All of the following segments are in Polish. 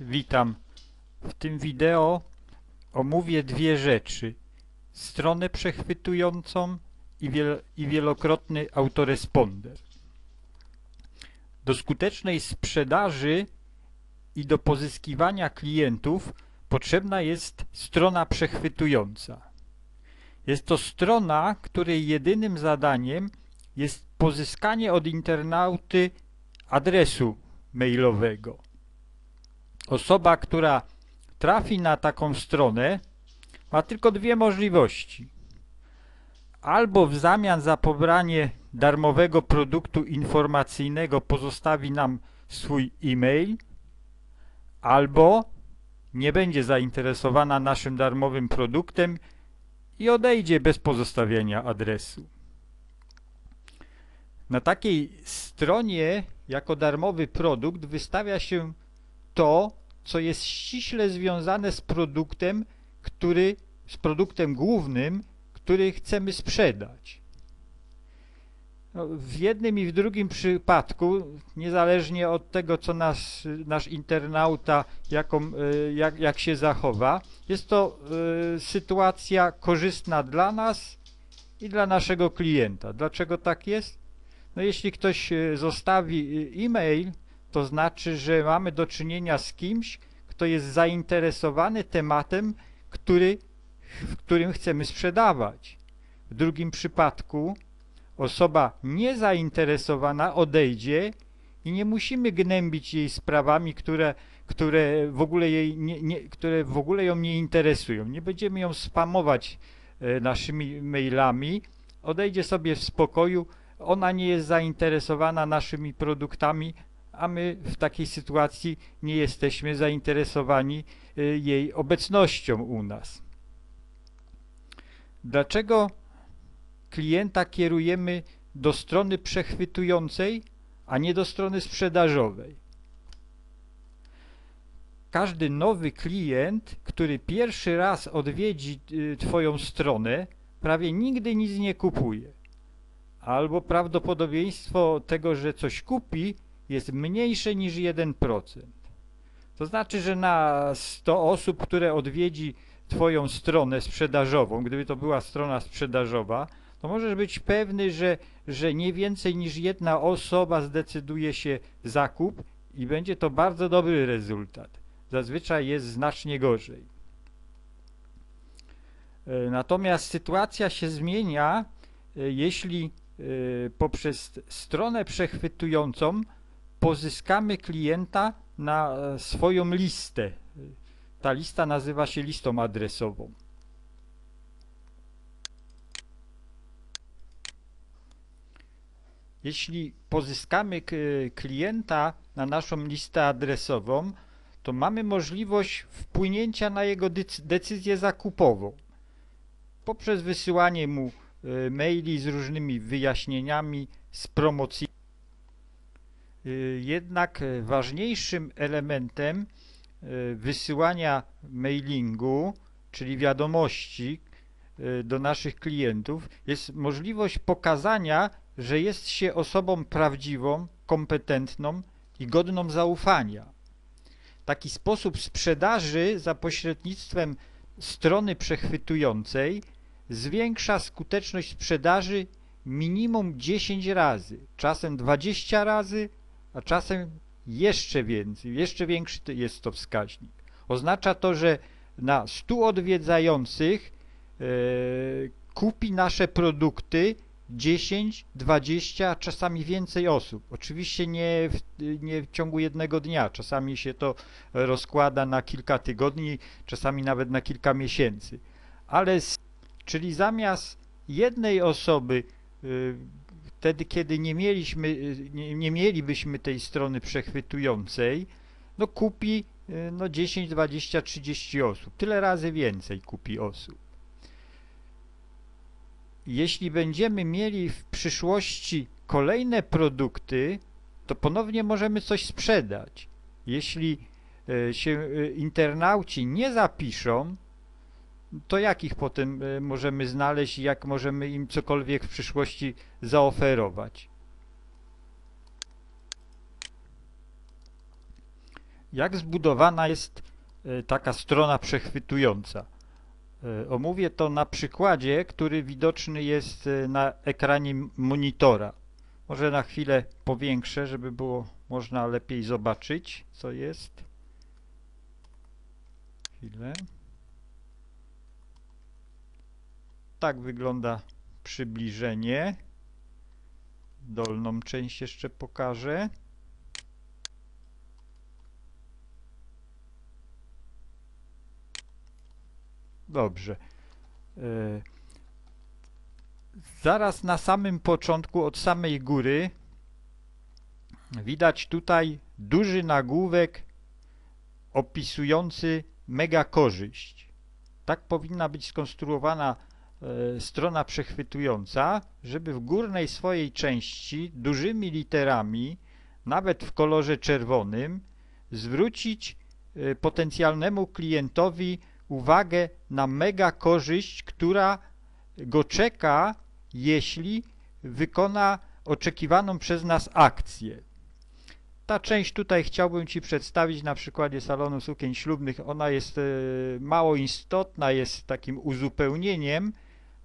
Witam. W tym wideo omówię dwie rzeczy. Stronę przechwytującą i, wiel i wielokrotny autoresponder. Do skutecznej sprzedaży i do pozyskiwania klientów potrzebna jest strona przechwytująca. Jest to strona, której jedynym zadaniem jest pozyskanie od internauty adresu mailowego. Osoba, która trafi na taką stronę, ma tylko dwie możliwości. Albo w zamian za pobranie darmowego produktu informacyjnego pozostawi nam swój e-mail, albo nie będzie zainteresowana naszym darmowym produktem i odejdzie bez pozostawienia adresu. Na takiej stronie jako darmowy produkt wystawia się to, co jest ściśle związane z produktem, który, z produktem głównym, który chcemy sprzedać. No, w jednym i w drugim przypadku, niezależnie od tego, co nasz, nasz internauta, jaką, e, jak, jak się zachowa, jest to y, sytuacja korzystna dla nas i dla naszego klienta. Dlaczego tak jest? No jeśli ktoś e, zostawi e-mail, to znaczy, że mamy do czynienia z kimś, kto jest zainteresowany tematem, który, w którym chcemy sprzedawać. W drugim przypadku osoba niezainteresowana odejdzie i nie musimy gnębić jej sprawami, które, które, w ogóle jej nie, nie, które w ogóle ją nie interesują. Nie będziemy ją spamować e, naszymi mailami. Odejdzie sobie w spokoju. Ona nie jest zainteresowana naszymi produktami, a my w takiej sytuacji nie jesteśmy zainteresowani y, jej obecnością u nas. Dlaczego klienta kierujemy do strony przechwytującej, a nie do strony sprzedażowej? Każdy nowy klient, który pierwszy raz odwiedzi y, Twoją stronę, prawie nigdy nic nie kupuje. Albo prawdopodobieństwo tego, że coś kupi, jest mniejsze niż 1%. To znaczy, że na 100 osób, które odwiedzi Twoją stronę sprzedażową, gdyby to była strona sprzedażowa, to możesz być pewny, że, że nie więcej niż jedna osoba zdecyduje się zakup i będzie to bardzo dobry rezultat. Zazwyczaj jest znacznie gorzej. E, natomiast sytuacja się zmienia, e, jeśli e, poprzez stronę przechwytującą pozyskamy klienta na e, swoją listę. Ta lista nazywa się listą adresową. Jeśli pozyskamy klienta na naszą listę adresową, to mamy możliwość wpłynięcia na jego decyzję zakupową poprzez wysyłanie mu e, maili z różnymi wyjaśnieniami, z promocji. Y, jednak y, ważniejszym elementem y, wysyłania mailingu, czyli wiadomości do naszych klientów jest możliwość pokazania, że jest się osobą prawdziwą, kompetentną i godną zaufania. Taki sposób sprzedaży za pośrednictwem strony przechwytującej zwiększa skuteczność sprzedaży minimum 10 razy, czasem 20 razy, a czasem jeszcze więcej, jeszcze większy jest to wskaźnik. Oznacza to, że na 100 odwiedzających e, kupi nasze produkty 10, 20, a czasami więcej osób. Oczywiście nie w, nie w ciągu jednego dnia, czasami się to rozkłada na kilka tygodni, czasami nawet na kilka miesięcy. Ale, czyli zamiast jednej osoby y, wtedy, kiedy nie mieliśmy, nie, nie mielibyśmy tej strony przechwytującej, no kupi no 10, 20, 30 osób. Tyle razy więcej kupi osób. Jeśli będziemy mieli w przyszłości kolejne produkty, to ponownie możemy coś sprzedać. Jeśli e, się internauci nie zapiszą, to jak ich potem e, możemy znaleźć i jak możemy im cokolwiek w przyszłości zaoferować. jak zbudowana jest e, taka strona przechwytująca. E, omówię to na przykładzie, który widoczny jest na ekranie monitora. Może na chwilę powiększę, żeby było można lepiej zobaczyć, co jest. Chwilę. Tak wygląda przybliżenie. Dolną część jeszcze pokażę. Dobrze. E, zaraz na samym początku, od samej góry, widać tutaj duży nagłówek opisujący mega korzyść. Tak powinna być skonstruowana strona przechwytująca, żeby w górnej swojej części dużymi literami, nawet w kolorze czerwonym, zwrócić e, potencjalnemu klientowi uwagę na mega korzyść, która go czeka, jeśli wykona oczekiwaną przez nas akcję. Ta część tutaj chciałbym Ci przedstawić na przykładzie salonu sukien ślubnych. Ona jest e, mało istotna, jest takim uzupełnieniem,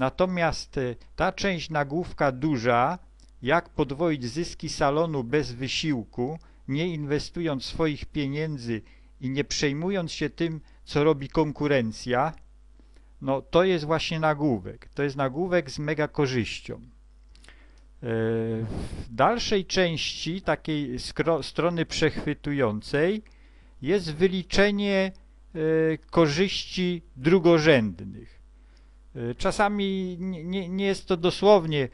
natomiast e, ta część nagłówka duża, jak podwoić zyski salonu bez wysiłku, nie inwestując swoich pieniędzy i nie przejmując się tym, co robi konkurencja, no to jest właśnie nagłówek. To jest nagłówek z mega korzyścią. E, w dalszej części takiej strony przechwytującej jest wyliczenie e, korzyści drugorzędnych. E, czasami nie, nie, jest to dosłownie,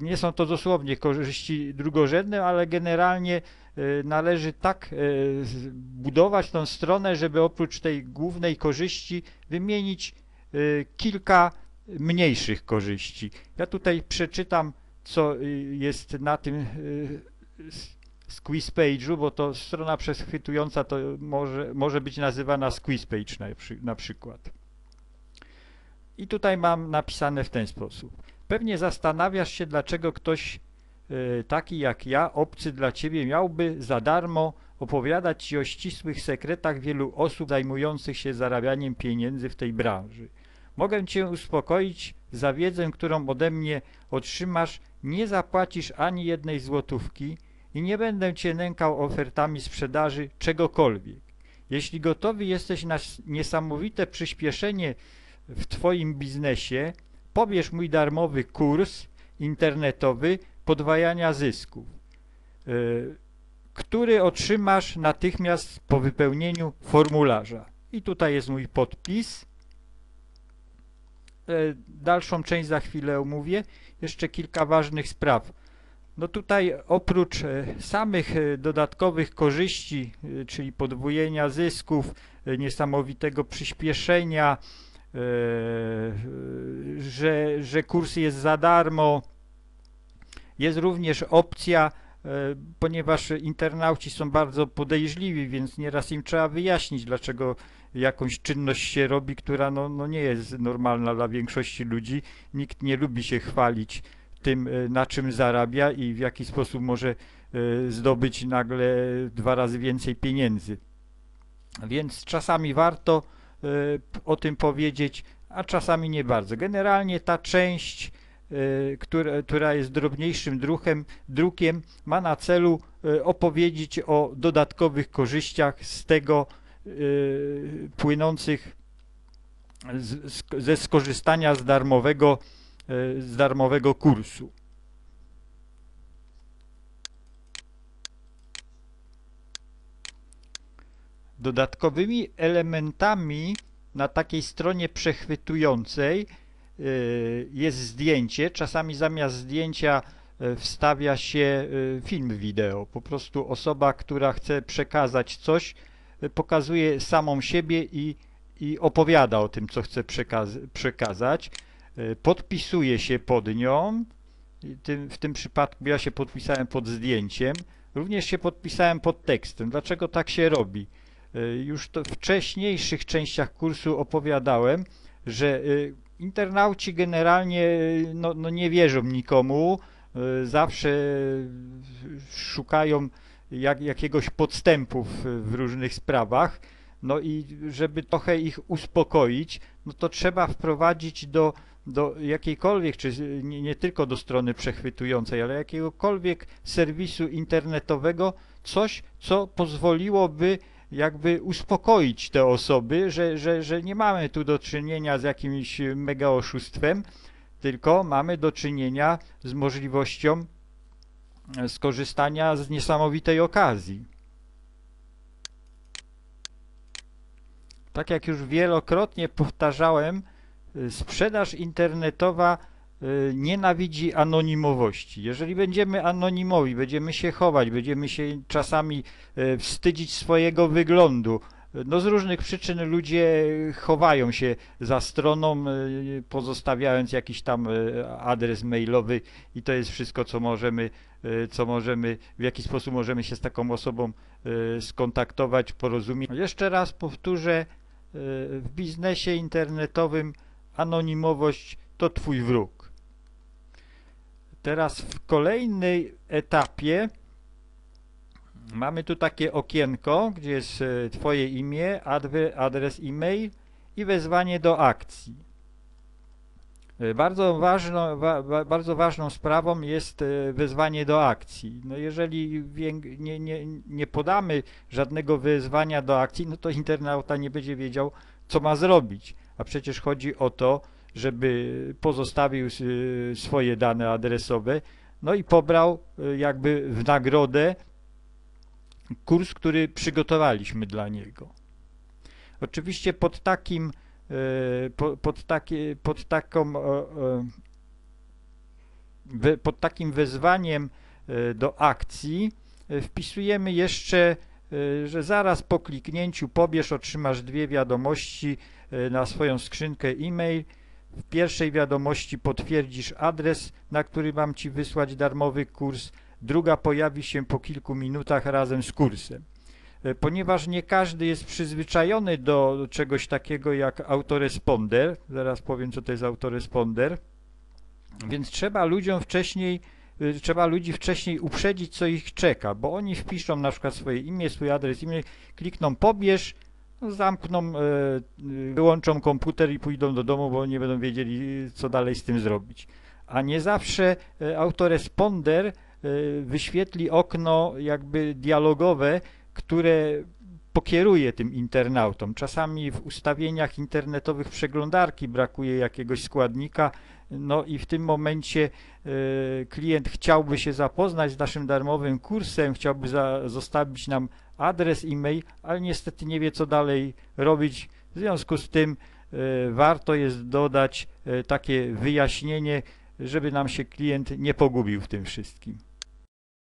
nie są to dosłownie korzyści drugorzędne, ale generalnie Y, należy tak y, budować tą stronę, żeby oprócz tej głównej korzyści wymienić y, kilka mniejszych korzyści. Ja tutaj przeczytam, co jest na tym squeeze page'u, bo to strona przechwytująca to może, może być nazywana squeeze page na, na przykład. I tutaj mam napisane w ten sposób. Pewnie zastanawiasz się, dlaczego ktoś E, taki jak ja, obcy dla Ciebie, miałby za darmo opowiadać Ci o ścisłych sekretach wielu osób zajmujących się zarabianiem pieniędzy w tej branży. Mogę Cię uspokoić, za wiedzę, którą ode mnie otrzymasz, nie zapłacisz ani jednej złotówki i nie będę Cię nękał ofertami sprzedaży czegokolwiek. Jeśli gotowy jesteś na niesamowite przyspieszenie w Twoim biznesie, pobierz mój darmowy kurs internetowy podwajania zysków, e, który otrzymasz natychmiast po wypełnieniu formularza. I tutaj jest mój podpis. E, dalszą część za chwilę omówię. Jeszcze kilka ważnych spraw. No tutaj oprócz e, samych dodatkowych korzyści, czyli podwojenia zysków, niesamowitego przyspieszenia, że, że kurs jest za darmo, jest również opcja, e, ponieważ internauci są bardzo podejrzliwi, więc nieraz im trzeba wyjaśnić, dlaczego jakąś czynność się robi, która no, no nie jest normalna dla większości ludzi. Nikt nie lubi się chwalić tym, e, na czym zarabia i w jaki sposób może e, zdobyć nagle dwa razy więcej pieniędzy. Więc czasami warto o tym powiedzieć, a czasami nie bardzo. Generalnie ta część Y, która, która jest drobniejszym drukiem, drukiem, ma na celu y, opowiedzieć o dodatkowych korzyściach z tego y, płynących z, ze skorzystania z darmowego, z darmowego kursu. Dodatkowymi elementami na takiej stronie przechwytującej Y, jest zdjęcie, czasami zamiast zdjęcia y, wstawia się y, film wideo. Po prostu osoba, która chce przekazać coś, pokazuje samą siebie i, i opowiada o tym, co chce przekaz przekazać. Podpisuje się pod nią. W tym przypadku ja się podpisałem pod zdjęciem. Również się podpisałem pod tekstem. Dlaczego tak się robi? Już to w wcześniejszych częściach kursu opowiadałem, że internauci generalnie no, no nie wierzą nikomu, zawsze szukają jak, jakiegoś podstępu w, w różnych sprawach. No i żeby trochę ich uspokoić, no to trzeba wprowadzić do, do jakiejkolwiek, czy nie, nie tylko do strony przechwytującej, ale jakiegokolwiek serwisu internetowego coś, co pozwoliłoby jakby uspokoić te osoby, że, że, że nie mamy tu do czynienia z jakimś mega oszustwem, tylko mamy do czynienia z możliwością skorzystania z niesamowitej okazji. Tak jak już wielokrotnie powtarzałem, y, sprzedaż internetowa nienawidzi anonimowości. Jeżeli będziemy anonimowi, będziemy się chować, będziemy się czasami y, wstydzić swojego wyglądu, no z różnych przyczyn ludzie chowają się za stroną, pozostawiając jakiś tam adres mailowy i to jest wszystko, co możemy, co możemy, w jaki sposób możemy się z taką osobą skontaktować, porozumieć. Jeszcze raz powtórzę, w biznesie internetowym anonimowość to twój wróg. Teraz w kolejnej etapie mamy tu takie okienko, gdzie jest e, twoje imię, adres e-mail i wezwanie do akcji. E, bardzo, ważno, wa, bardzo ważną sprawą jest e, wezwanie do akcji. No jeżeli nie, nie, nie podamy żadnego wezwania do akcji, no to internauta nie będzie wiedział, co ma zrobić. A przecież chodzi o to, żeby pozostawił e, swoje dane adresowe, no i pobrał jakby w nagrodę kurs, który przygotowaliśmy dla niego. Oczywiście pod takim E, pod, takie, pod, taką, pod takim wezwaniem do akcji wpisujemy jeszcze, że zaraz po kliknięciu pobierz otrzymasz dwie wiadomości na swoją skrzynkę e-mail. W pierwszej wiadomości potwierdzisz adres, na który mam Ci wysłać darmowy kurs. Druga pojawi się po kilku minutach razem z kursem. E, ponieważ nie każdy jest przyzwyczajony do czegoś takiego jak autoresponder, zaraz powiem co to jest autoresponder, więc trzeba ludziom wcześniej e, trzeba ludzi wcześniej uprzedzić, co ich czeka, bo oni wpiszą na przykład swoje imię, swój adres e-mail, klikną pobierz, zamkną, e, wyłączą komputer i pójdą do domu, bo nie będą wiedzieli, co dalej z tym zrobić. A nie zawsze autoresponder wyświetli okno jakby dialogowe, które pokieruje tym internautom. Czasami w ustawieniach internetowych przeglądarki brakuje jakiegoś składnika, no i w tym momencie klient chciałby się zapoznać z naszym darmowym kursem, chciałby zostawić nam adres e-mail, ale niestety nie wie co dalej robić. W związku z tym y, warto jest dodać y, takie wyjaśnienie, żeby nam się klient nie pogubił w tym wszystkim.